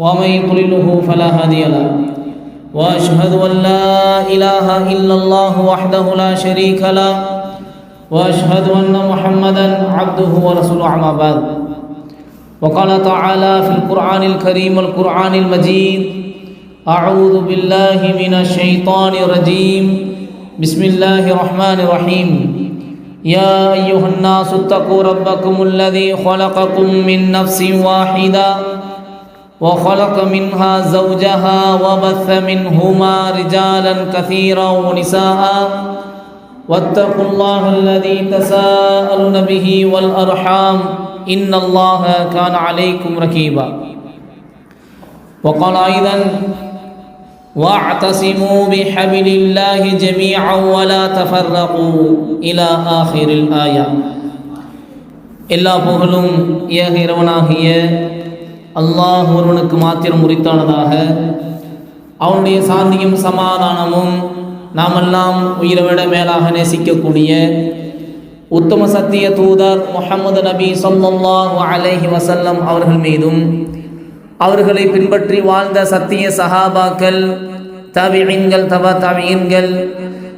ومن يضلله فلا هادي له. وأشهد أن لا إله إلا الله وحده لا شريك له. وأشهد أن محمدا عبده ورسوله أما بعد. وقال تعالى في القرآن الكريم والقران المجيد أعوذ بالله من الشيطان الرجيم. بسم الله الرحمن الرحيم. يا أيها الناس اتقوا ربكم الذي خلقكم من نفس واحدة. وخلق منها زوجها وبث منهما رجالا كثيرا ونساء. واتقوا الله الذي تساءلون به والأرحام. إن الله كان عليكم ركيبا. وقال أيضا واعتصموا بحبل الله جميعا ولا تفرقوا إلى آخر الآية. إلا بهلم يا هيرونا هي அல்லாஹ் ஒருவனுக்கு மாத்திரம் உரித்தானதாக. அவனுடைய சாந்தியும் சமாதானமும் நாமெல்லாம் உயிரை மேலாக நேசிக்கக்கூடிய உத்தம சத்திய தூதர் முகமது நபி சொல்லாஹு அலஹி வசல்லம் அவர்கள் மீதும் அவர்களை பின்பற்றி வாழ்ந்த சத்திய சஹாபாக்கள் தவியன்கள் தப தவியன்கள்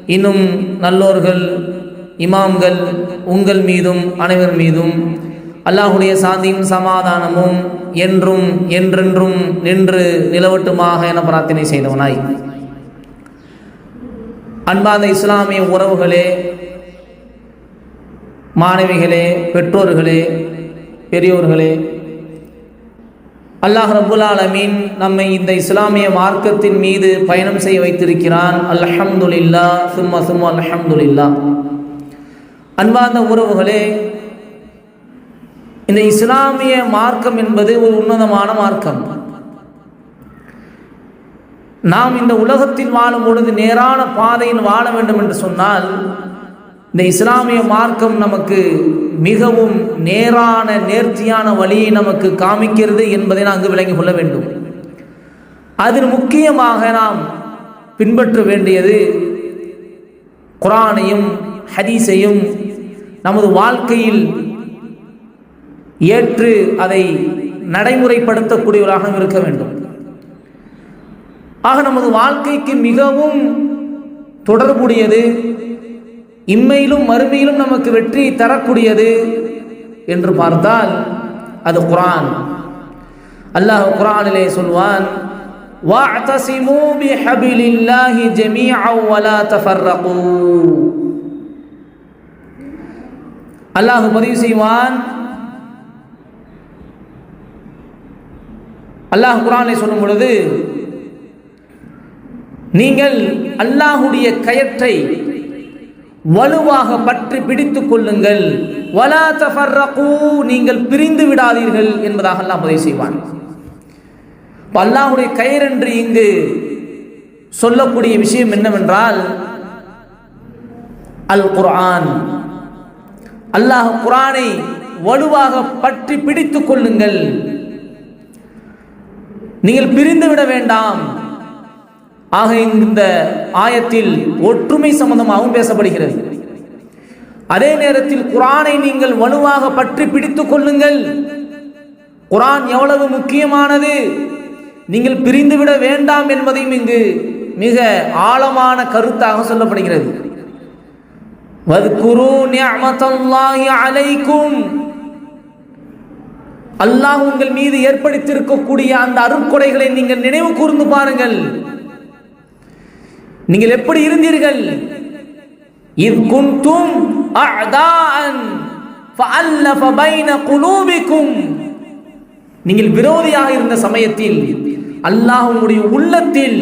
இன்னும் நல்லோர்கள் இமாம்கள் உங்கள் மீதும் அனைவர் மீதும் அல்லாஹுடைய சாந்தியும் சமாதானமும் என்றும் என்றென்றும் நின்று நிலவட்டுமாக என பிரார்த்தனை செய்தவனாய். அன்பார்ந்த இஸ்லாமிய உறவுகளே மாணவிகளே பெற்றோர்களே பெரியோர்களே அல்லாஹ் ரபுல் ஆலமீன் நம்மை இந்த இஸ்லாமிய மார்க்கத்தின் மீது பயணம் செய்ய வைத்திருக்கிறான். அல்ஹம்துலில்லா சும்மா சும்மா அல்ஹம்துலில்லா அன்பார்ந்த உறவுகளே இந்த இஸ்லாமிய மார்க்கம் என்பது ஒரு உன்னதமான மார்க்கம். நாம் இந்த உலகத்தில் வாழும் பொழுது நேரான பாதையில் வாழ வேண்டும் என்று சொன்னால் இந்த இஸ்லாமிய மார்க்கம் நமக்கு மிகவும் நேரான நேர்த்தியான வழியை நமக்கு காமிக்கிறது என்பதை நாம் அங்கு விளங்கிக் கொள்ள வேண்டும். அதில் முக்கியமாக நாம் பின்பற்ற வேண்டியது குரானையும் ஹதீஸையும் நமது வாழ்க்கையில் ஏற்று அதை நடைமுறைப்படுத்தக்கூடியவராக இருக்க வேண்டும் ஆக நமது வாழ்க்கைக்கு மிகவும் தொடர்புடையது இம்மையிலும் மறுமையிலும் நமக்கு வெற்றி தரக்கூடியது என்று பார்த்தால் அது குரான் அல்லாஹ் குரானிலே சொல்வான் واعتصموا بحبل الله جميعا ولا تفرقوا அல்லாஹ் பதிவு செய்வான் அல்லாஹ் குரானை சொல்லும் பொழுது நீங்கள் அல்லாஹுடைய கயற்றை வலுவாக பற்றி பிடித்துக் கொள்ளுங்கள். வலா தஃபர்ரகு நீங்கள் பிரிந்து விடாதீர்கள் என்பதாக அல்லாஹ் பதிவு செய்வான். அல்லாஹுடைய கயிறு என்று இங்கு சொல்லக்கூடிய விஷயம் என்னவென்றால் அல் குர்ஆன் அல்லாஹ் குரானை வலுவாக பற்றி பிடித்துக் கொள்ளுங்கள். நீங்கள் பிரிந்து விட வேண்டாம். ஆக இந்த ஆயத்தில் ஒற்றுமை சம்பந்தமாகவும் பேசப்படுகிறது. அதே நேரத்தில் குரானை நீங்கள் வலுவாக பற்றி பிடித்துக் கொள்ளுங்கள். குரான் எவ்வளவு முக்கியமானது? நீங்கள் பிரிந்துவிட வேண்டாம் என்பதையும் இங்கு மிக ஆழமான கருத்தாக சொல்லப்படுகிறது. அலைக்கும். அல்லாஹ் உங்கள் மீது ஏற்படுத்தியிருக்கக்கூடிய அந்த அருட்கொடைகளை நீங்கள் நினைவு கூர்ந்து பாருங்கள். நீங்கள் எப்படி இருந்தீர்கள்? இத் குன்தும் நீங்கள் விரோதியாக இருந்த சமயத்தில் அல்லாஹ் உங்களுடைய உள்ளத்தில்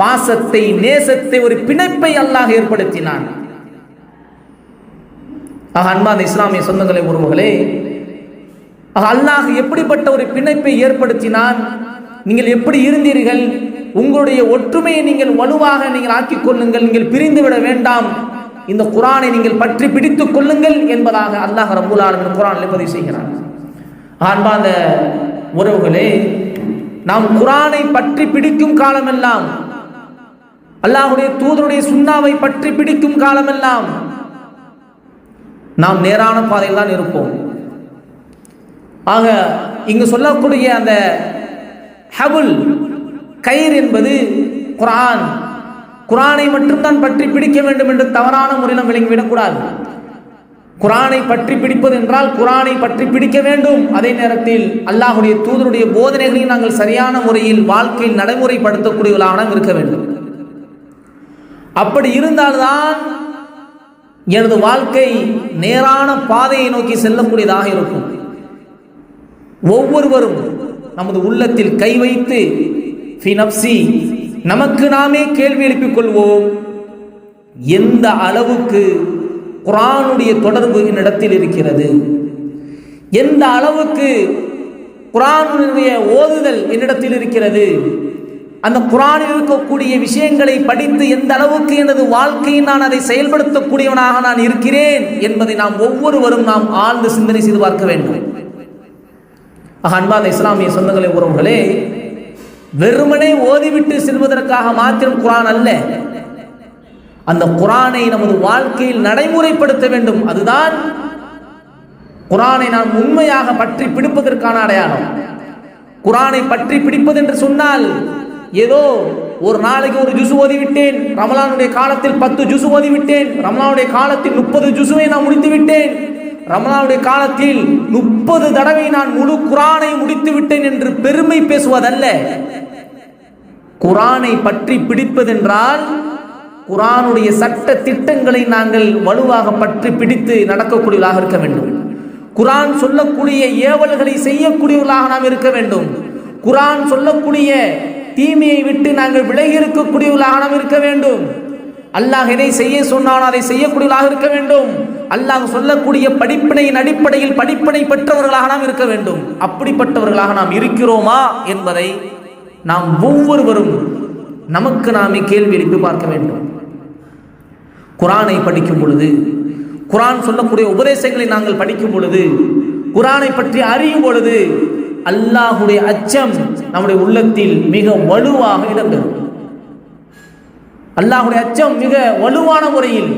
பாசத்தை நேசத்தை ஒரு பிணைப்பை அல்லாஹ் ஏற்படுத்தினான். ஆக அன்பான இஸ்லாமிய சொந்தங்களை உறவுகளே அல்லாஹ் எப்படிப்பட்ட ஒரு பிணைப்பை ஏற்படுத்தினான்? நீங்கள் எப்படி இருந்தீர்கள்? உங்களுடைய ஒற்றுமையை நீங்கள் வலுவாக நீங்கள் ஆக்கிக் கொள்ளுங்கள் நீங்கள் பிரிந்துவிட வேண்டாம். இந்த குரானை நீங்கள் பற்றி பிடித்துக் கொள்ளுங்கள் என்பதாக அல்லாஹ் ரபுல் ஆலமின் குரானில் பதிவு செய்கிறார் அந்த உறவுகளே நாம் குரானை பற்றி பிடிக்கும் காலமெல்லாம் அல்லாஹுடைய தூதருடைய சுண்ணாவை பற்றி பிடிக்கும் காலமெல்லாம் நாம் நேரான பாதையில் தான் இருப்போம். ஆக இங்கு சொல்லக்கூடிய அந்த ஹபுல் கயிர் என்பது குரான். குரானை மட்டும்தான் பற்றி பிடிக்க வேண்டும் என்று தவறான முறையில் விளங்கிவிடக்கூடாது. குரானை பற்றி பிடிப்பது என்றால் குரானை பற்றி பிடிக்க வேண்டும். அதே நேரத்தில் அல்லாஹுடைய தூதருடைய போதனைகளையும் நாங்கள் சரியான முறையில் வாழ்க்கையில் நடைமுறைப்படுத்தக்கூடியவர்களாக இருக்க வேண்டும். அப்படி இருந்தால்தான் எனது வாழ்க்கை நேரான பாதையை நோக்கி செல்லக்கூடியதாக இருக்கும். ஒவ்வொருவரும் நமது உள்ளத்தில் கை வைத்து ஃபினப்சி நமக்கு நாமே கேள்வி எழுப்பிக் கொள்வோம். எந்த அளவுக்கு குரானுடைய தொடர்பு என்னிடத்தில் இருக்கிறது? எந்த அளவுக்கு குரானுடைய ஓதுதல் என்னிடத்தில் இருக்கிறது? அந்த குரானில் இருக்கக்கூடிய விஷயங்களை படித்து எந்த அளவுக்கு எனது வாழ்க்கையில் நான் அதை செயல்படுத்தக்கூடியவனாக நான் இருக்கிறேன் என்பதை நாம் ஒவ்வொருவரும் நாம் ஆழ்ந்து சிந்தனை செய்து பார்க்க வேண்டும். ஆக அன்பாத இஸ்லாமிய சொந்தங்களை உறவுகளே வெறுமனே ஓதிவிட்டு செல்வதற்காக மாத்திரம் குரான் அல்ல. அந்த குரானை நமது வாழ்க்கையில் நடைமுறைப்படுத்த வேண்டும். அதுதான் குரானை நாம் உண்மையாக பற்றி பிடிப்பதற்கான அடையாளம். குரானை பற்றி பிடிப்பது என்று சொன்னால் ஏதோ ஒரு நாளைக்கு ஒரு ஜுசு ஓதிவிட்டேன் ரமலானுடைய காலத்தில் பத்து ஜுசு ஓதிவிட்டேன் ரமலானுடைய காலத்தில் முப்பது ஜுசுவை நான் முடித்து விட்டேன் ரமலானுடைய காலத்தில் முப்பது தடவை நான் முழு குரானை முடித்து விட்டேன் என்று பெருமை பேசுவதல்ல. குரானை பற்றி பிடிப்பதென்றால் குரானுடைய சட்ட திட்டங்களை நாங்கள் வலுவாக பற்றி பிடித்து நடக்கக்கூடியவர்களாக இருக்க வேண்டும். குரான் சொல்லக்கூடிய ஏவல்களை செய்யக்கூடியவர்களாக நாம் இருக்க வேண்டும். குரான் சொல்லக்கூடிய தீமையை விட்டு நாங்கள் விலகி இருக்கக்கூடியவர்களாக நாம் இருக்க வேண்டும். அல்லாஹ் எதை செய்ய சொன்னான் அதை செய்யக்கூடியவர்களாக இருக்க வேண்டும். அல்லாஹ் சொல்லக்கூடிய படிப்பினையின் அடிப்படையில் படிப்பினை பெற்றவர்களாக நாம் இருக்க வேண்டும். அப்படிப்பட்டவர்களாக நாம் இருக்கிறோமா என்பதை நாம் ஒவ்வொருவரும் நமக்கு நாமே கேள்வி எழுப்பி பார்க்க வேண்டும். குரானை படிக்கும் பொழுது குரான் சொல்லக்கூடிய உபதேசங்களை நாங்கள் படிக்கும் பொழுது குரானை பற்றி அறியும் பொழுது அல்லாஹுடைய அச்சம் நம்முடைய உள்ளத்தில் மிக வலுவாக இடம்பெறும். அல்லாஹுடைய அச்சம் மிக வலுவான முறையில்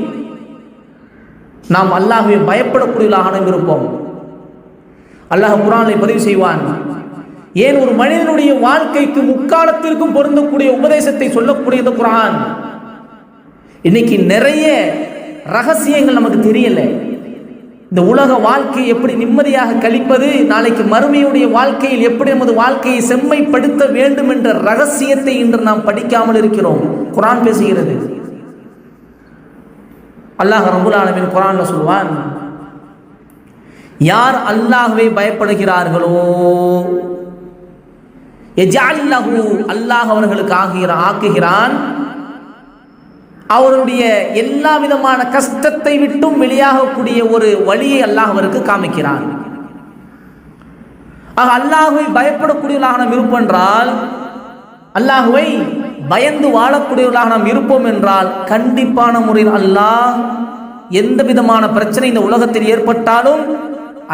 நாம் அல்லாஹுவை பயப்படக்கூடியவர்களாக நாம் இருப்போம். அல்லாஹ் குரானை பதிவு செய்வான் ஏன் ஒரு மனிதனுடைய வாழ்க்கைக்கு முக்காலத்திற்கும் பொருந்தக்கூடிய உபதேசத்தை சொல்லக்கூடியது குரான். இன்னைக்கு நிறைய ரகசியங்கள் நமக்கு தெரியலை. இந்த உலக வாழ்க்கையை எப்படி நிம்மதியாக கழிப்பது நாளைக்கு மறுமையுடைய வாழ்க்கையில் எப்படி நமது வாழ்க்கையை செம்மைப்படுத்த வேண்டும் என்ற ரகசியத்தை இன்று நாம் படிக்காமல் இருக்கிறோம். குரான் பேசுகிறது. அல்லாஹ் ரபுல் ஆலமின் குரான்ல சொல்லுவான் யார் அல்லாஹுவை பயப்படுகிறார்களோ எஜாலில்லஹு அல்லாஹ் அவர்களுக்கு ஆகிற ஆக்குகிறான் அவருடைய எல்லா விதமான கஷ்டத்தை விட்டும் வெளியாகக்கூடிய ஒரு வழியை அல்லாஹ் அவருக்கு காமிக்கிறான். ஆக அல்லாஹுவை பயப்படக்கூடியவர்களாக நாம் இருப்போம் என்றால் அல்லாஹுவை பயந்து வாழக்கூடியவர்களாக நாம் இருப்போம் என்றால் கண்டிப்பான முறையில் அல்லாஹ் எந்த விதமான பிரச்சனை இந்த உலகத்தில் ஏற்பட்டாலும்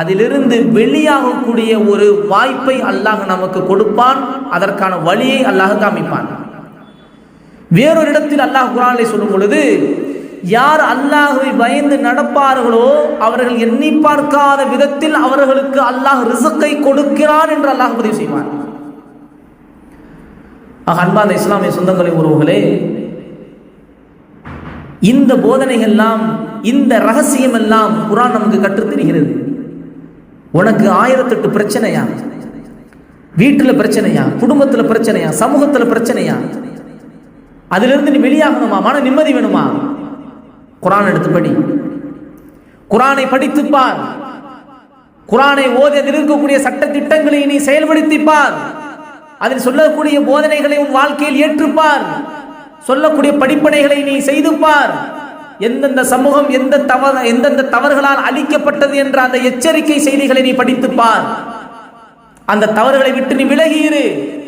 அதிலிருந்து வெளியாகக்கூடிய ஒரு வாய்ப்பை அல்லாஹ் நமக்கு கொடுப்பான் அதற்கான வழியை அல்லாஹ் காமிப்பான். வேறொரு இடத்தில் அல்லாஹ் குரானை சொல்லும் பொழுது யார் அல்லாஹுவை பயந்து நடப்பார்களோ அவர்கள் எண்ணி பார்க்காத விதத்தில் அவர்களுக்கு அல்லாஹ் ரிசுக்கை கொடுக்கிறான் என்று அல்லாஹ் பதிவு செய்வான். ஆக இஸ்லாமிய சொந்தங்களை உறவுகளே இந்த போதனைகள்லாம் இந்த ரகசியம் எல்லாம் குரான் நமக்கு கற்றுத்தருகிறது உனக்கு ஆயிரத்தெட்டு பிரச்சனையா? வீட்டில் பிரச்சனையா? குடும்பத்தில் பிரச்சனையா? சமூகத்தில் பிரச்சனையா? அதிலிருந்து நீ வெளியாகணுமா? மன நிம்மதி வேணுமா? குரான் எடுத்து படி குரானை படித்துப்பார். குரானை ஓதி அதில் இருக்கக்கூடிய சட்ட திட்டங்களை நீ செயல்படுத்திப்பார். அதில் சொல்லக்கூடிய போதனைகளை உன் வாழ்க்கையில் ஏற்றுப்பார். சொல்லக்கூடிய படிப்பனைகளை நீ செய்துப்பார். எந்தெந்த சமூகம் எந்த தவறு எந்தெந்த தவறுகளால் அழிக்கப்பட்டது என்ற அந்த எச்சரிக்கை செய்திகளை நீ படித்துப்பார். அந்த தவறுகளை விட்டு நீ விலகியிரு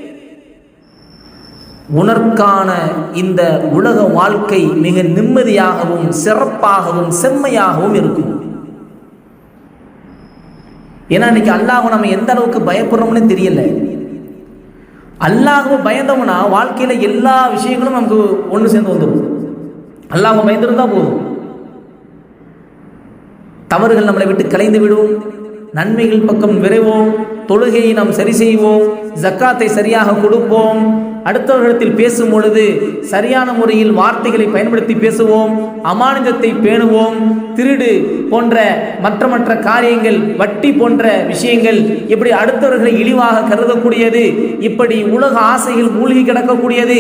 உனர்க்கான இந்த உலக வாழ்க்கை மிக நிம்மதியாகவும் சிறப்பாகவும் செம்மையாகவும் இருக்கும். ஏன்னா இன்னைக்கு அல்லாஹ் நம்ம எந்த அளவுக்கு பயப்படுறோம்னு தெரியல. அல்லாஹ் பயந்தோம்னா வாழ்க்கையில எல்லா விஷயங்களும் நமக்கு ஒன்று சேர்ந்து வந்துடும் அல்லாஹ் பயந்துருந்தா போதும். தவறுகள் நம்மளை விட்டு கலைந்து விடும் நன்மைகள் பக்கம் விரைவோம். தொழுகையை நாம் சரி செய்வோம். ஜக்காத்தை சரியாக கொடுப்போம். அடுத்தவர்களிடத்தில் பேசும் பொழுது சரியான முறையில் வார்த்தைகளை பயன்படுத்தி பேசுவோம் அமானிதத்தை பேணுவோம் திருடு போன்ற மற்ற மற்ற காரியங்கள் வட்டி போன்ற விஷயங்கள் இப்படி அடுத்தவர்களை இழிவாக கருதக்கூடியது இப்படி உலக ஆசைகள் மூழ்கி கிடக்கக்கூடியது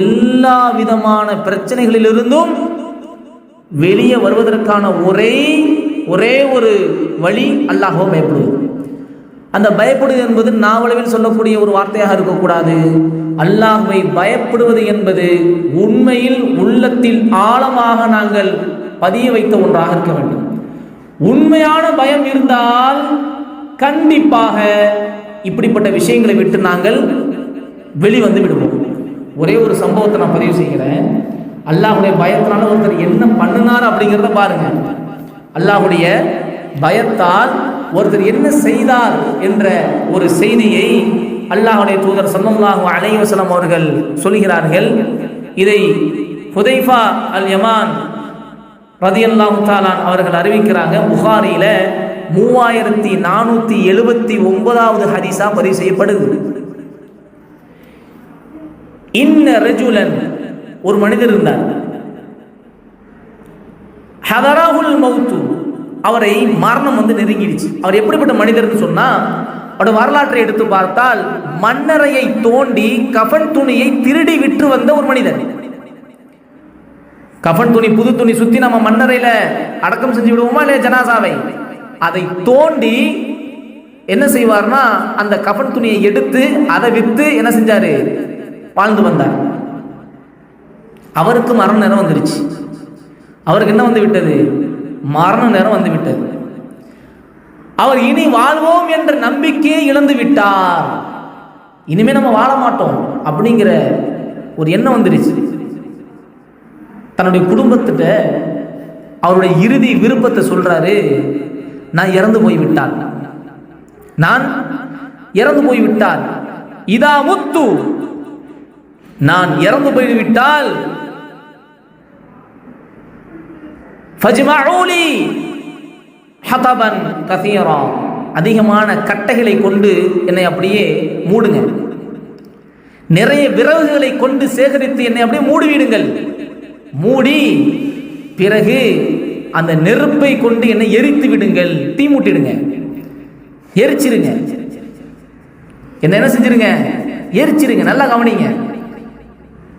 எல்லா விதமான பிரச்சனைகளிலிருந்தும் வெளியே வருவதற்கான ஒரே ஒரே ஒரு வழி அல்லாஹோ பயப்படுவது அந்த பயப்படுவது என்பது நாவளவில் சொல்லக்கூடிய ஒரு வார்த்தையாக இருக்கக்கூடாது. அல்லாஹுவை பயப்படுவது என்பது உண்மையில் உள்ளத்தில் ஆழமாக நாங்கள் பதிய வைத்த ஒன்றாக இருக்க வேண்டும். உண்மையான பயம் இருந்தால் கண்டிப்பாக இப்படிப்பட்ட விஷயங்களை விட்டு நாங்கள் வெளிவந்து விடுவோம். ஒரே ஒரு சம்பவத்தை நான் பதிவு செய்கிறேன். அல்லாஹுடைய பயத்தினால ஒருத்தர் என்ன பண்ணினார் அப்படிங்கிறத பாருங்க. அல்லாஹுடைய பயத்தால் ஒருத்தர் என்ன செய்தார் என்ற ஒரு செய்தியை அல்லாஹுடைய தூதர் சல்லல்லாஹு அலைவசலம் அவர்கள் சொல்கிறார்கள். இதை புதைஃபா அல் யமான் ரதியல்லாஹு தாலான் அவர்கள் அறிவிக்கிறாங்க. புகாரியில மூவாயிரத்தி நானூத்தி எழுபத்தி ஒன்பதாவது ஹரிசா பதிவு செய்யப்படுது. இன்ன ரஜுலன் ஒரு மனிதர் இருந்தார். ஹதராகுல் மௌத்து அவரை மரணம் வந்து நெருங்கிடுச்சு. அவர் எப்படிப்பட்ட மனிதர்னு சொன்னா அவரோட வரலாற்றை எடுத்து பார்த்தால் மன்னரையை தோண்டி கஃன் துணியை திருடி விற்று வந்த ஒரு மனிதர் கஃன் துணி புது துணி சுத்தி நம்ம மன்னரையில அடக்கம் செஞ்சு விடுவோமா இல்லையா ஜனாசாவை? அதை தோண்டி என்ன செய்வார்னா அந்த கஃன் துணியை எடுத்து அதை வித்து என்ன செஞ்சாரு? வாழ்ந்து வந்தார். அவருக்கு மரண நேரம் வந்துருச்சு. அவருக்கு என்ன வந்து விட்டது? மரண நேரம் வந்துவிட்டது. அவர் இனி வாழ்வோம் என்ற நம்பிக்கையை இழந்து விட்டார் இனிமே நம்ம வாழ மாட்டோம் அப்படிங்கிற ஒரு எண்ணம் வந்துருச்சு. தன்னுடைய குடும்பத்திட்ட அவருடைய இறுதி விருப்பத்தை சொல்றாரு நான் இறந்து போய் விட்டார் நான் இறந்து போய் விட்டார் இதா முத்து. நான் இறந்து போய்விட்டால் ஃபஜ்மஊலி ஹதபன் கசீரா. அதிகமான கட்டைகளை கொண்டு என்னை அப்படியே மூடுங்க. நிறைய விறகுகளை கொண்டு சேகரித்து என்னை அப்படியே மூடிவிடுங்கள். மூடி பிறகு அந்த நெருப்பை கொண்டு என்னை எரித்து விடுங்கள். தீ மூட்டிடுங்க. எரிச்சிருங்க. என்ன என்ன செஞ்சிருங்க? எரிச்சிருங்க. நல்லா கவனிங்க.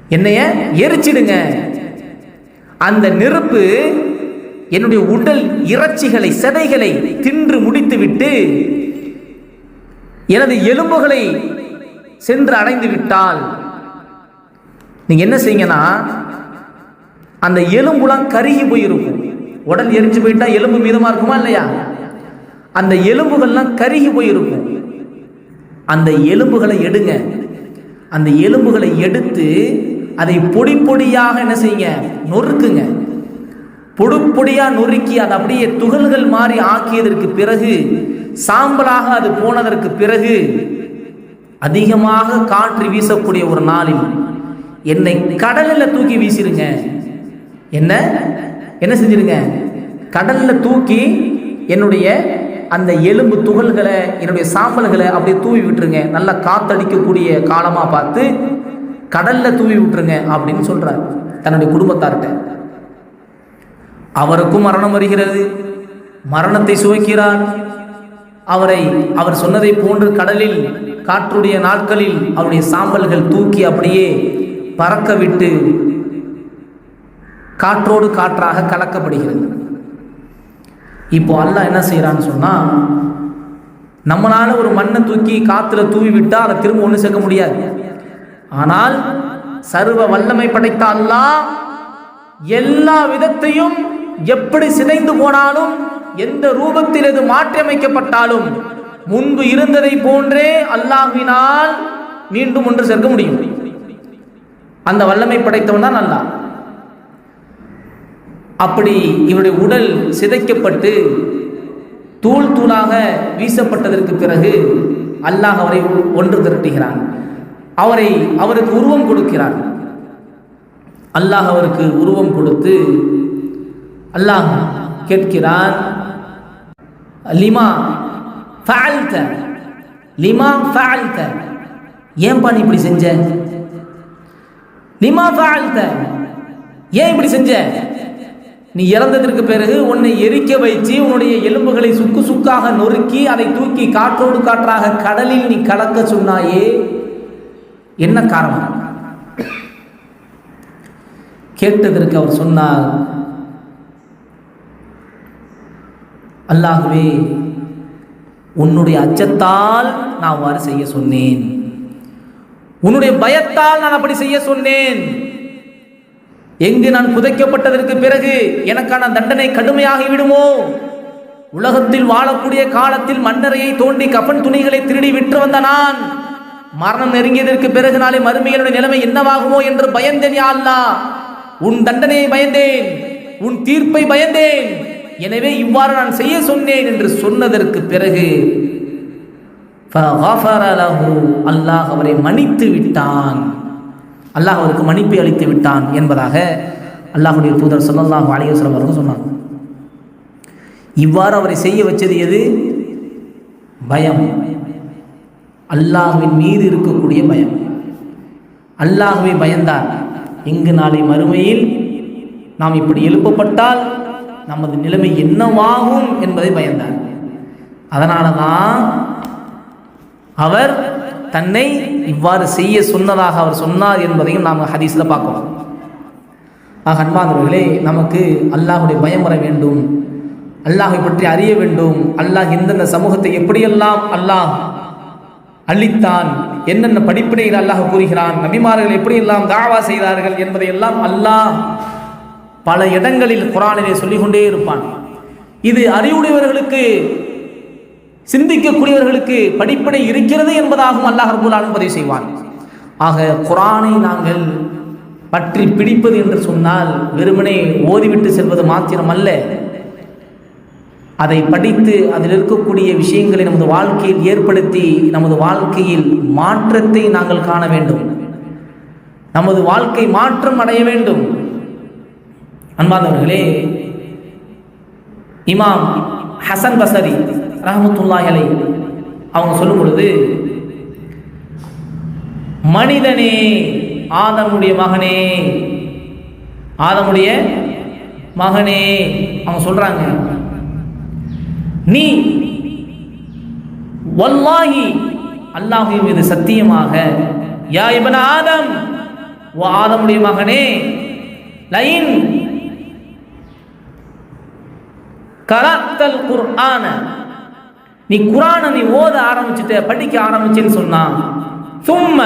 என்னைய எரிச்சிடுங்க. அந்த நெருப்பு என்னுடைய உடல் இறைச்சிகளை செதைகளை தின்று முடித்துவிட்டு எனது எலும்புகளை சென்று அடைந்து விட்டால் நீங்க என்ன செய்யுங்கன்னா அந்த எலும்புலாம் கருகி போயிருக்கும். உடல் எரிஞ்சு போயிட்டா எலும்பு மீதமா இருக்குமா இல்லையா? அந்த எலும்புகள்லாம் கருகி போயிருக்கும். அந்த எலும்புகளை எடுங்க. அந்த எலும்புகளை எடுத்து அதை பொடி பொடியாக என்ன செய்யுங்க? நொறுக்குங்க. பொடுப்பொடியாக நொறுக்கி அதை அப்படியே துகள்கள் மாறி ஆக்கியதற்கு பிறகு சாம்பலாக அது போனதற்கு பிறகு அதிகமாக காற்று வீசக்கூடிய ஒரு நாளில் என்னை கடலில் தூக்கி வீசிருங்க. என்ன? என்ன செஞ்சிருங்க? கடலில் தூக்கி என்னுடைய அந்த எலும்பு துகள்களை என்னுடைய சாம்பல்களை அப்படியே தூவி விட்டுருங்க. நல்லா காத்தடிக்கக்கூடிய காலமாக பார்த்து கடலில் தூவி விட்டுருங்க அப்படின்னு சொல்கிறார் தன்னுடைய குடும்பத்தார்கிட்ட. அவருக்கும் மரணம் வருகிறது. மரணத்தை சுவைக்கிறார். அவரை அவர் சொன்னதை போன்று கடலில் காற்றுடைய நாட்களில் அவருடைய சாம்பல்கள் தூக்கி அப்படியே பறக்க விட்டு காற்றோடு காற்றாக கலக்கப்படுகிறது. இப்போ அல்லாஹ் என்ன செய்யறான்னு சொன்னா நம்மளால ஒரு மண்ணை தூக்கி காத்துல தூவி விட்டா அதை திரும்ப ஒன்று சேர்க்க முடியாது. ஆனால் சர்வ வல்லமை படைத்த அல்லாஹ் எல்லா விதத்தையும் எப்படி சிதைந்து போனாலும் எந்த ரூபத்தில் இது மாற்றியமைக்கப்பட்டாலும் முன்பு இருந்ததை போன்றே அல்லாஹினால் மீண்டும் ஒன்று சேர்க்க முடியும். அந்த வல்லமை படைத்தவன் தான் அல்லாஹ். அப்படி இவருடைய உடல் சிதைக்கப்பட்டு தூள் தூளாக வீசப்பட்டதற்கு பிறகு அல்லாஹ் அவரை ஒன்று திரட்டுகிறான். அவரை அவருக்கு உருவம் கொடுக்கிறான். அல்லாஹ் அவருக்கு உருவம் கொடுத்து அல்லாஹ் கேட்கிறான் லிமா ஃபஅல்த லிமா ஃபஅல்த ஏன்பா நீ இப்படி செஞ்ச? லிமா ஃபஅல்த ஏன் இப்படி செஞ்ச? நீ இறந்ததற்கு பிறகு உன்னை எரிக்க வைத்து உன்னுடைய எலும்புகளை சுக்கு சுக்காக நொறுக்கி அதை தூக்கி காற்றோடு காற்றாக கடலில் நீ கலக்க சொன்னாயே? என்ன காரணம்? கேட்டதற்கு அவர் சொன்னார் அல்லாகவே உன்னுடைய அச்சத்தால் நான் அவ்வாறு செய்ய சொன்னேன். உன்னுடைய பயத்தால் நான் அப்படி செய்ய சொன்னேன். எங்கு நான் புதைக்கப்பட்டதற்கு பிறகு எனக்கான தண்டனை கடுமையாகி விடுமோ உலகத்தில் வாழக்கூடிய காலத்தில் மன்னரையை தோண்டி கப்பன் துணிகளை திருடி விற்று வந்த நான் மரணம் நெருங்கியதற்கு பிறகு நாளை மறுமையினுடைய நிலைமை என்னவாகுமோ என்று பயந்தேன் அல்லா உன் தண்டனையை பயந்தேன் உன் தீர்ப்பை பயந்தேன். எனவே இவ்வாறு நான் செய்ய சொன்னேன் என்று சொன்னதற்கு பிறகு அல்லாஹ் அவரை மன்னித்து விட்டான். அல்லாஹ் அவருக்கு மன்னிப்பை அளித்து விட்டான் என்பதாக அல்லாஹுடைய தூதர் சொல்லல்லாஹ் அலையஸ்லம் அவர்கள் சொன்னாங்க. இவ்வாறு அவரை செய்ய வச்சது எது? பயம். அல்லாஹுவின் மீது இருக்கக்கூடிய பயம். அல்லாஹுவை பயந்தார். இங்கு நாளை மறுமையில் நாம் இப்படி எழுப்பப்பட்டால் நமது நிலைமை என்னவாகும் என்பதை பயந்தார். அதனால தான் அவர் தன்னை இவ்வாறு செய்ய சொன்னதாக அவர் சொன்னார் என்பதையும் நாம் ஹதீஸில் பார்க்கலாம் ஆக அன்பாந்தவர்களே நமக்கு அல்லாஹுடைய பயம் வர வேண்டும். அல்லாஹை பற்றி அறிய வேண்டும். அல்லாஹ் எந்தெந்த சமூகத்தை எப்படியெல்லாம் அல்லாஹ் அளித்தான் என்னென்ன படிப்பினைகள் அல்லாஹ் கூறுகிறான் நபிமார்கள் எப்படியெல்லாம் தாவா செய்தார்கள் என்பதை எல்லாம் அல்லாஹ் பல இடங்களில் குரானிலே சொல்லிக்கொண்டே இருப்பான். இது அறிவுடையவர்களுக்கு சிந்திக்கக்கூடியவர்களுக்கு படிப்பினை இருக்கிறது என்பதாகவும் அல்லாஹ் ரபுல் பதிவு செய்வான். ஆக குரானை நாங்கள் பற்றி பிடிப்பது என்று சொன்னால் வெறுமனே ஓதிவிட்டு செல்வது மாத்திரம் அல்ல அதை படித்து அதில் இருக்கக்கூடிய விஷயங்களை நமது வாழ்க்கையில் ஏற்படுத்தி நமது வாழ்க்கையில் மாற்றத்தை நாங்கள் காண வேண்டும். நமது வாழ்க்கை மாற்றம் அடைய வேண்டும். அன்பாதவர்களே இமாம் ஹசன் பசரி ரஹமத்துல்லாஹ் அலை அவங்க சொல்லும் பொழுது மனிதனே ஆதமுடைய மகனே ஆதமுடைய மகனே அவங்க சொல்றாங்க. நீ வல்லாஹி அல்லாஹின் மீது சத்தியமாக யா இபன் ஆதம் ஓ ஆதமுடைய மகனே லைன் கராத்தல் குர்ஆன. நீ குரானை நீ ஓத ஆரம்பிச்சுட்ட படிக்க ஆரம்பிச்சேன்னு சொன்னா சும்ம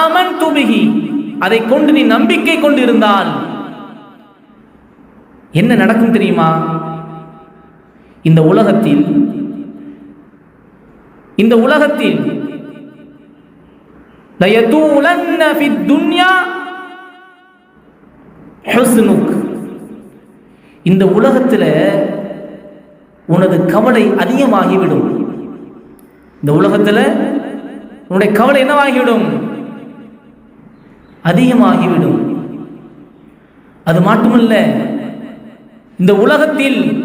ஆமன் துபிகி அதை கொண்டு நீ நம்பிக்கை கொண்டு இருந்தால் என்ன நடக்கும் தெரியுமா? இந்த உலகத்தில் இந்த உலகத்தில் துன்யா இந்த உலகத்தில் உனது கவலை அதிகமாகிவிடும். இந்த உலகத்தில் உன்னுடைய கவலை என்னவாகிவிடும்? அதிகமாகிவிடும். அது மட்டுமல்ல இந்த உலகத்தில்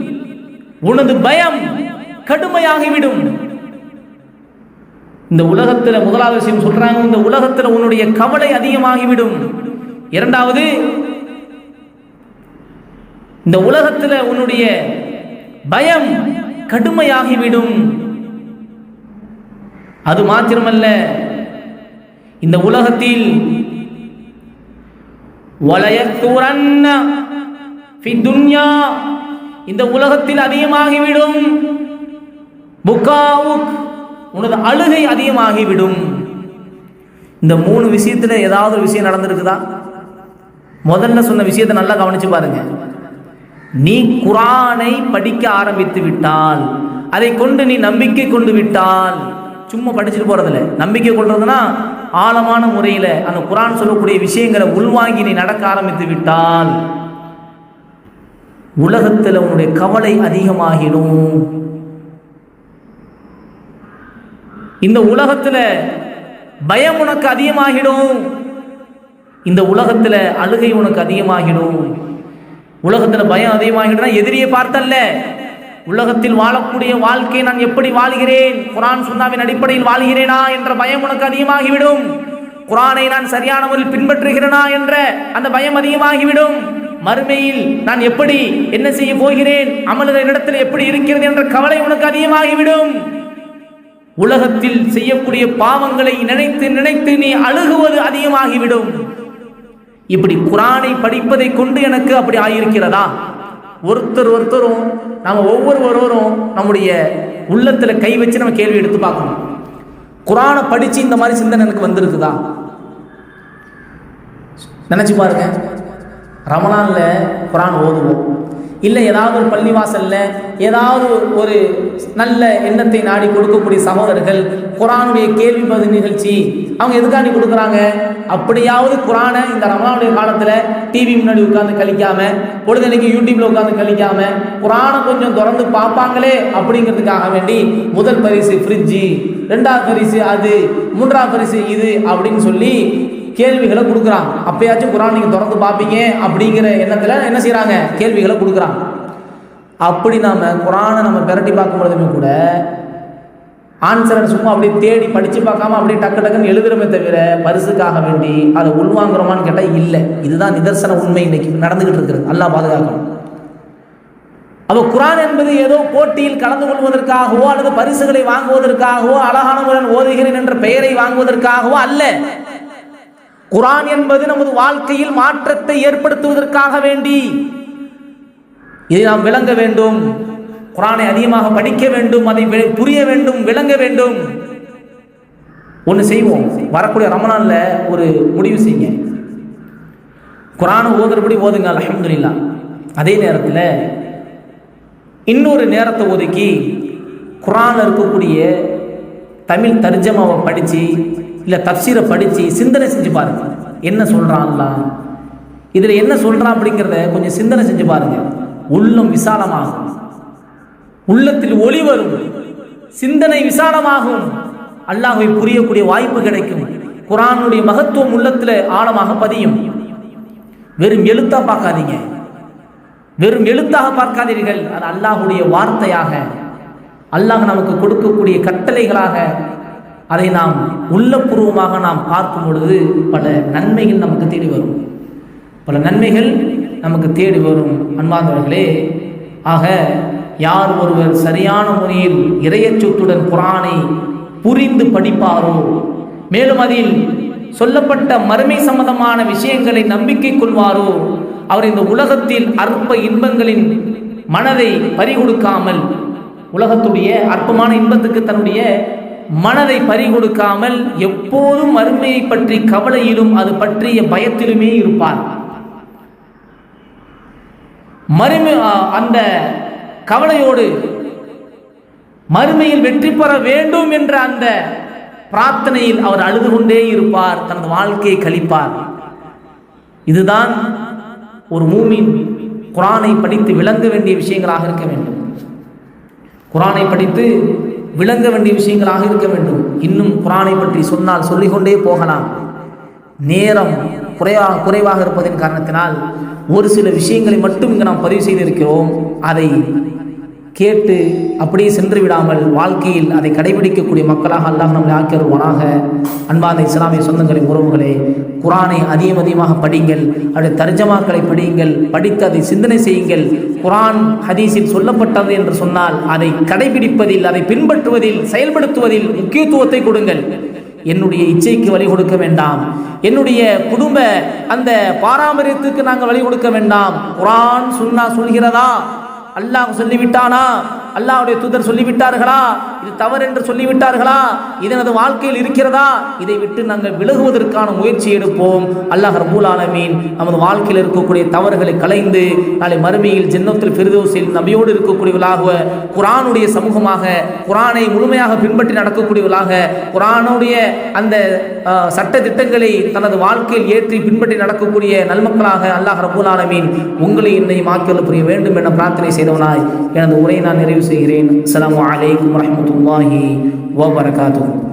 உனது பயம் கடுமையாகிவிடும். இந்த உலகத்தில் முதலாவது விஷயம் சொல்றாங்க இந்த உலகத்தில் உன்னுடைய கவலை அதிகமாகிவிடும். இரண்டாவது இந்த உலகத்தில் உன்னுடைய பயம் கடுமையாகிவிடும். அது மாத்திரமல்ல இந்த உலகத்தில் இந்த உலகத்தில் அதிகமாகிவிடும். உனது அழுகை அதிகமாகிவிடும். இந்த மூணு விஷயத்துல ஏதாவது ஒரு விஷயம் நடந்திருக்குதா? முதல்ல சொன்ன விஷயத்தை நல்லா கவனிச்சு பாருங்க. நீ குரானை படிக்க ஆரம்பித்து விட்டால் அதை கொண்டு நீ நம்பிக்கை கொண்டு விட்டால் சும்மா படிச்சுட்டு போறதில்ல. நம்பிக்கை கொள்றதுனா ஆழமான முறையில் அந்த குரான் சொல்லக்கூடிய விஷயங்களை உள்வாங்கி நீ நடக்க ஆரம்பித்து விட்டால் உலகத்தில் உன்னுடைய கவலை அதிகமாகிடும். இந்த உலகத்தில் பயம் உனக்கு அதிகமாகிடும். இந்த உலகத்தில் அழுகை உனக்கு அதிகமாகிடும். உலகத்தில் பயம் அதிகமாகிடும்னா எதிரியை பார்த்தல்ல. உலகத்தில் வாழக்கூடிய வாழ்க்கையை நான் எப்படி வாழ்கிறேன்? குரான் சுண்ணாவின் அடிப்படையில் வாழ்கிறேனா என்ற பயம் உனக்கு அதிகமாகிவிடும். குரானை நான் சரியான முறையில் பின்பற்றுகிறேனா என்ற அந்த பயம் அதிகமாகிவிடும். மறுமையில் நான் எப்படி என்ன செய்ய போகிறேன்? அமல்கள் இடத்தில் எப்படி இருக்கிறது என்ற கவலை உனக்கு அதிகமாகிவிடும். உலகத்தில் செய்யக்கூடிய பாவங்களை நினைத்து நினைத்து நீ அழுகுவது அதிகமாகிவிடும். இப்படி குரானை படிப்பதை கொண்டு எனக்கு அப்படி ஆகியிருக்கிறதா ஒருத்தர் ஒருத்தரும் நம்ம ஒவ்வொருவரும் நம்முடைய உள்ளத்தில் கை வச்சு நம்ம கேள்வி எடுத்து பார்க்கணும். குரானை படித்து இந்த மாதிரி சிந்தனை எனக்கு வந்திருக்குதா? நினச்சி பாருங்க. ரமணானில் குரான் ஓதுவோம். இல்லை ஏதாவது ஒரு பள்ளிவாசலில் ஏதாவது ஒரு நல்ல எண்ணத்தை நாடி கொடுக்கக்கூடிய சகோதரர்கள் குரானுடைய கேள்வி பதில் நிகழ்ச்சி அவங்க எதுக்காண்டி கொடுக்குறாங்க? அப்படியாவது குரானை இந்த ரமணானுடைய காலத்தில் டிவி முன்னாடி உட்காந்து கழிக்காம பொழுதனைக்கு யூடியூப்ல உட்காந்து கழிக்காம குரானை கொஞ்சம் திறந்து பார்ப்பாங்களே அப்படிங்கிறதுக்காக வேண்டி முதல் பரிசு ஃப்ரிட்ஜு ரெண்டாவது பரிசு அது மூன்றாவது பரிசு இது அப்படின்னு சொல்லி கேள்விகளை கொடுக்குறாங்க. அப்பயாச்சும் குரான் நீங்கள் திறந்து பார்ப்பீங்க அப்படிங்கிற எண்ணத்தில் என்ன செய்கிறாங்க கேள்விகளை கொடுக்குறாங்க. அப்படி நாம் குரானை நம்ம பிரட்டி பார்க்கும் பொழுதுமே கூட ஆன்சரை சும்மா அப்படியே தேடி படித்து பார்க்காம அப்படியே டக்கு டக்குன்னு எழுதுறமே தவிர பரிசுக்காக வேண்டி அதை உள்வாங்குறோமான்னு கேட்டால் இல்லை. இதுதான் நிதர்சன உண்மை இன்னைக்கு நடந்துகிட்டு இருக்கிறது. நல்லா பாதுகாக்கணும். அப்போ குரான் என்பது ஏதோ போட்டியில் கலந்து கொள்வதற்காகவோ அல்லது பரிசுகளை வாங்குவதற்காகவோ அழகான ஓதுகிறேன் என்ற பெயரை வாங்குவதற்காகவோ அல்ல. குரான் என்பது நமது வாழ்க்கையில் மாற்றத்தை ஏற்படுத்துவதற்காக வேண்டி. இதை நாம் விளங்க வேண்டும். குரானை அதிகமாக படிக்க வேண்டும் அதை புரிய வேண்டும் விளங்க வேண்டும். ஒன்று செய்வோம். வரக்கூடிய ரமணானில் ஒரு முடிவு செய்யுங்க. குரானை ஓதுறபடி ஓதுங்க அலமதுல்லா அதே நேரத்தில் இன்னொரு நேரத்தை ஒதுக்கி குரானில் இருக்கக்கூடிய தமிழ் தர்ஜமாவை படித்து இல்லை தப்சீரை படித்து சிந்தனை செஞ்சு பாருங்க. என்ன சொல்கிறான்லாம் இதில் என்ன சொல்கிறான் அப்படிங்கிறத கொஞ்சம் சிந்தனை செஞ்சு பாருங்க. உள்ளம் விசாலமாகும். உள்ளத்தில் ஒளி வரும். சிந்தனை விசாலமாகும். அல்லாஹை புரியக்கூடிய வாய்ப்பு கிடைக்கும். குரானுடைய மகத்துவம் உள்ளத்தில் ஆழமாக பதியும். வெறும் எழுத்தா பார்க்காதீங்க. வெறும் எழுத்தாக பார்க்காதீர்கள். அது அல்லாஹ்வுடைய வார்த்தையாக அல்லாஹ் நமக்கு கொடுக்கக்கூடிய கட்டளைகளாக அதை நாம் உள்ளபூர்வமாக நாம் பார்க்கும் பொழுது பல நன்மைகள் நமக்கு தேடி வரும். பல நன்மைகள் நமக்கு தேடி வரும் அன்பார்ந்தவர்களே. ஆக யார் ஒருவர் சரியான முறையில் இறையச்சொத்துடன் குரானை புரிந்து படிப்பாரோ மேலும் அதில் சொல்லப்பட்ட மறுமை சம்பந்தமான விஷயங்களை நம்பிக்கை கொள்வாரோ அவர் இந்த உலகத்தில் அற்ப இன்பங்களின் மனதை பறிகொடுக்காமல் உலகத்துடைய அற்பமான இன்பத்துக்கு தன்னுடைய மனதை பறிகொடுக்காமல் எப்போதும் அருமையை பற்றி கவலையிலும் அது பற்றிய பயத்திலுமே இருப்பார். மறுமை அந்த கவலையோடு மறுமையில் வெற்றி பெற வேண்டும் என்ற அந்த பிரார்த்தனையில் அவர் அழுது கொண்டே இருப்பார் தனது வாழ்க்கையை கழிப்பார். இதுதான் ஒரு மூமின் குரானை படித்து விளங்க வேண்டிய விஷயங்களாக இருக்க வேண்டும். குரானை படித்து விளங்க வேண்டிய விஷயங்களாக இருக்க வேண்டும். இன்னும் குரானை பற்றி சொன்னால் சொல்லிக்கொண்டே போகலாம். நேரம் குறைவாக குறைவாக இருப்பதன் காரணத்தினால் ஒரு சில விஷயங்களை மட்டும் இங்கு நாம் பதிவு செய்திருக்கிறோம். அதை கேட்டு அப்படியே சென்று விடாமல் வாழ்க்கையில் அதை கடைபிடிக்கக்கூடிய மக்களாக அல்லாஹ் நம்மளை ஆக்கிடுவானாக அன்பான இஸ்லாமிய சொந்தங்களின் உறவுகளே குரானை அதிகம் அதிகமாக படியுங்கள் அவருடைய தர்ஜமாக்களை படியுங்கள் படித்து அதை சிந்தனை செய்யுங்கள். குரான் ஹதீஸில் சொல்லப்பட்டது என்று சொன்னால் அதை கடைபிடிப்பதில் அதை பின்பற்றுவதில் செயல்படுத்துவதில் முக்கியத்துவத்தை கொடுங்கள். என்னுடைய இச்சைக்கு வழி கொடுக்க வேண்டாம். என்னுடைய குடும்ப அந்த பாரம்பரியத்துக்கு நாங்கள் வழி கொடுக்க வேண்டாம். குரான் சுன்னா சொல்கிறதா? அல்லாஹ் சொல்லிவிட்டானா? அல்லாவுடைய தூதர் சொல்லிவிட்டார்களா? இது தவறு என்று சொல்லிவிட்டார்களா? இது எனது வாழ்க்கையில் இருக்கிறதா? இதை விட்டு நாங்கள் விலகுவதற்கான முயற்சி எடுப்போம். அல்லாஹ் ரபூல் நமது வாழ்க்கையில் இருக்கக்கூடிய தவறுகளை கலைந்து நாளை மறுமையில் ஜென்னத்தில் பெருதோசில் நபியோடு இருக்கக்கூடியவர்களாக குரானுடைய சமூகமாக குரானை முழுமையாக பின்பற்றி நடக்கக்கூடியவர்களாக குரானுடைய அந்த சட்ட திட்டங்களை தனது வாழ்க்கையில் ஏற்றி பின்பற்றி நடக்கக்கூடிய நல்மக்களாக அல்லாஹ் ரபூல் உங்களை என்னை மாக்கியுள்ள புரிய வேண்டும் என பிரார்த்தனை செய்தவனாய். எனது உரையை நான் நிறைவு செய்கிறேன் அஸ்ஸலாமு அலைக்கும் வரஹ்மத்துல்லாஹி வபரகாத்துஹு